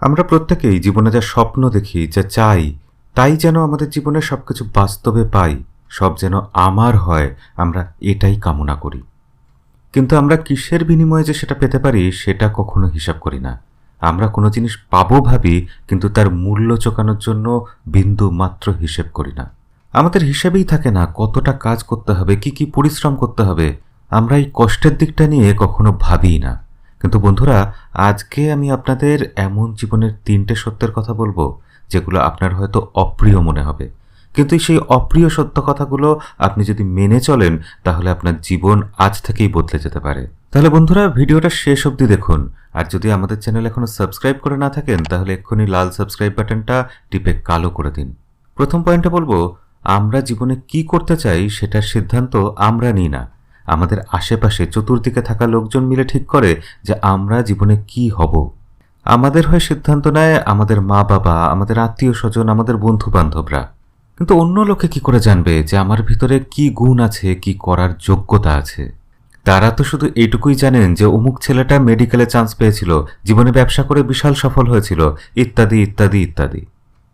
আমরা প্রত্যেকেই জীবনে যা স্বপ্ন দেখি, যা চাই, তাই যেন আমাদের জীবনে সব কিছু বাস্তবে পাই, সব যেন আমার হয়, আমরা এটাই কামনা করি। কিন্তু আমরা কিসের বিনিময়ে যে সেটা পেতে পারি, সেটা কখনো হিসাব করি না। আমরা কোনো জিনিস পাবো ভাবি, কিন্তু তার মূল্য চোকানোর জন্য বিন্দু মাত্র হিসেব করি না। আমাদের হিসেবেই থাকে না কতটা কাজ করতে হবে, কি কি পরিশ্রম করতে হবে। আমরা এই কষ্টের দিকটা নিয়ে কখনো ভাবিই না। কিন্তু বন্ধুরা, আজকে আমি আপনাদের এমন জীবনের তিনটে সত্যের কথা বলব, যেগুলো আপনার হয়তো অপ্রিয় মনে হবে। কিন্তু সেই অপ্রিয় সত্য কথাগুলো আপনি যদি মেনে চলেন, তাহলে আপনার জীবন আজ থেকেই বদলে যেতে পারে। তাহলে বন্ধুরা, ভিডিওটা শেষ অবধি দেখুন। আর যদি আমাদের চ্যানেল এখনও সাবস্ক্রাইব করে না থাকেন, তাহলে এক্ষুনি লাল সাবস্ক্রাইব বাটনটা টিপে কালো করে দিন। প্রথম পয়েন্টে বলব, আমরা জীবনে কি করতে চাই, সেটার সিদ্ধান্ত আমরা নিই না। আমাদের আশেপাশে চতুর্দিকে থাকা লোকজন মিলে ঠিক করে যে আমরা জীবনে কি হব। আমাদের হয়ে সিদ্ধান্ত নেয় আমাদের মা বাবা, আমাদের আত্মীয় স্বজন, আমাদের বন্ধু বান্ধবরা কিন্তু অন্য লোকে কি করে জানবে যে আমার ভিতরে কি গুণ আছে, কি করার যোগ্যতা আছে? তারা তো শুধু এইটুকুই জানেন যে অমুক ছেলেটা মেডিকেলে চান্স পেয়েছিল, জীবনে ব্যবসা করে বিশাল সফল হয়েছিল, ইত্যাদি ইত্যাদি ইত্যাদি।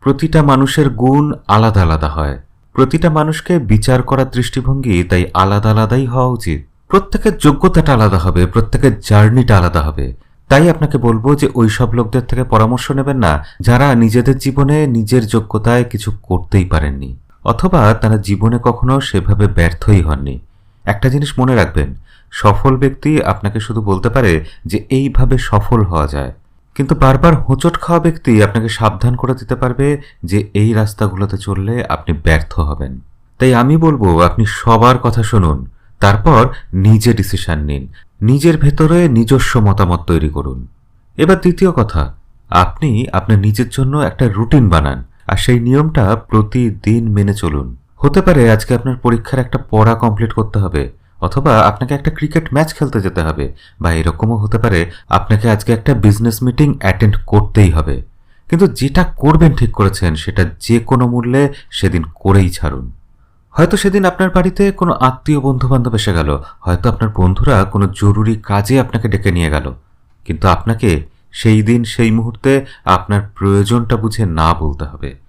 প্রতিটা মানুষের গুণ আলাদা আলাদা হয়। প্রতিটা মানুষকে বিচার করার দৃষ্টিভঙ্গি তাই আলাদা আলাদাই হওয়া উচিত। প্রত্যেকের যোগ্যতাটা আলাদা হবে, প্রত্যেকের জার্নিটা আলাদা হবে। তাই আপনাকে বলব যে ওই সব লোকদের থেকে পরামর্শ নেবেন না, যারা নিজেদের জীবনে নিজের যোগ্যতায় কিছু করতেই পারেননি, অথবা তারা জীবনে কখনো সেভাবে ব্যর্থই হননি। একটা জিনিস মনে রাখবেন, সফল ব্যক্তি আপনাকে শুধু বলতে পারে যে এইভাবে সফল হওয়া যায়। কিন্তু বারবার হোঁচট খাওয়া ব্যক্তি আপনাকে সাবধান করে দিতে পারবে যে এই রাস্তাগুলোতে চললে আপনি ব্যর্থ হবেন। তাই আমি বলব, আপনি সবার কথা শুনুন, তারপর নিজে ডিসিশন নিন। নিজের ভেতরে নিজস্ব মতামত তৈরি করুন। এবার দ্বিতীয় কথা, আপনি আপনার নিজের জন্য একটা রুটিন বানান আর সেই নিয়মটা প্রতিদিন মেনে চলুন। হতে পারে আজকে আপনার পরীক্ষার একটা পড়া কমপ্লিট করতে হবে অথবা আপনাকে একটা ক্রিকেট ম্যাচ খেলতে যেতে হবে বা এরকমও হতে পারে আপনাকে আজকে একটা বিজনেস মিটিং অ্যাটেন্ড করতেই হবে। কিন্তু যেটা করবেন ঠিক করেছেন সেটা যে কোনো মূল্যে সেদিন করেই ছাড়ুন। হয়তো সেদিন আপনার বাড়িতে কোনো আত্মীয় বন্ধু বান্ধব এসে গেল, হয়তো আপনার বন্ধুরা কোনো জরুরি কাজে আপনাকে ডেকে নিয়ে গেল। কিন্তু আপনাকে সেই দিন, সেই মুহূর্তে আপনার প্রয়োজনটা বুঝে না বলতে হবে।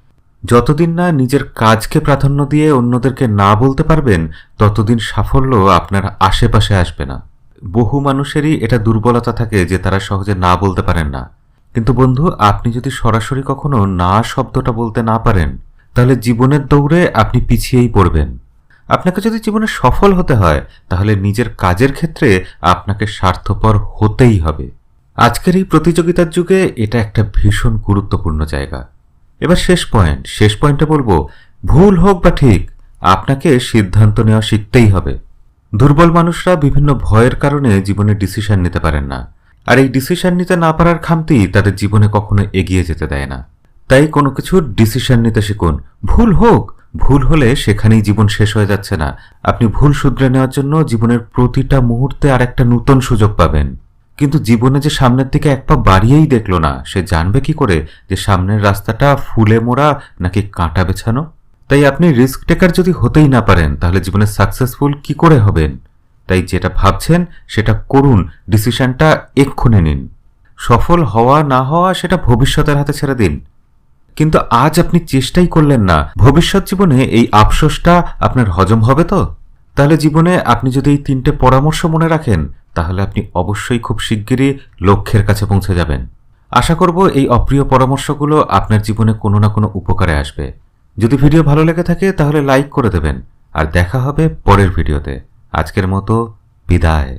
যতদিন না নিজের কাজকে প্রাধান্য দিয়ে অন্যদেরকে না বলতে পারবেন, ততদিন সাফল্য আপনার আশেপাশে আসবে না। বহু মানুষেরই এটা দুর্বলতা থাকে যে তারা সহজে না বলতে পারেন না। কিন্তু বন্ধু, আপনি যদি সরাসরি কখনো না শব্দটা বলতে না পারেন, তাহলে জীবনের দৌড়ে আপনি পিছিয়েই পড়বেন। আপনাকে যদি জীবনে সফল হতে হয়, তাহলে নিজের কাজের ক্ষেত্রে আপনাকে স্বার্থপর হতেই হবে। আজকের এই প্রতিযোগিতার যুগে এটা একটা ভীষণ গুরুত্বপূর্ণ জায়গা। এবার শেষ পয়েন্ট শেষ পয়েন্টে বলব, ভুল হোক বা ঠিক, আপনাকে সিদ্ধান্ত নেওয়া শিখতেই হবে। দুর্বল মানুষরা বিভিন্ন ভয়ের কারণে জীবনে ডিসিশন নিতে পারেন না। আর এই ডিসিশন নিতে না পারার খামতি তাদের জীবনে কখনো এগিয়ে যেতে দেয় না। তাই কোনো কিছুর ডিসিশন নিতে শিখুন। ভুল হোক, ভুল হলে সেখানেই জীবন শেষ হয়ে যাচ্ছে না। আপনি ভুল শুধরে নেওয়ার জন্য জীবনের প্রতিটা মুহূর্তে আর একটা নূতন সুযোগ পাবেন। কিন্তু জীবনে যে সামনের দিকে এক পা বাড়িয়েই দেখল না, সে জানবে কি করে যে সামনের রাস্তাটা ফুলে মোড়া নাকি কাঁটা বেছানো? তাই আপনি রিস্ক টেকার যদি হতেই না পারেন, তাহলে জীবনে সাকসেসফুল কি করে হবেন? তাই যেটা ভাবছেন, সেটা করুন ডিসিশনটা এক্ষুনি নিন। সফল হওয়া না হওয়া, সেটা ভবিষ্যতের হাতে ছেড়ে দিন। কিন্তু আজ আপনি চেষ্টাই করলেন না, ভবিষ্যৎ জীবনে এই আফসোসটা আপনার হজম হবে তো? তাহলে জীবনে আপনি যদি এই তিনটে পরামর্শ মনে রাখেন তাহলে আপনি অবশ্যই খুব শিগগিরই লক্ষ্যের কাছে পৌঁছে যাবেন। আশা করব এই অপ্রিয় পরামর্শগুলো আপনার জীবনে কোনো না কোনো উপকারে আসবে। যদি ভিডিও ভালো লেগে থাকে তাহলে লাইক করে দেবেন। আর দেখা হবে পরের ভিডিওতে। আজকের মতো বিদায়।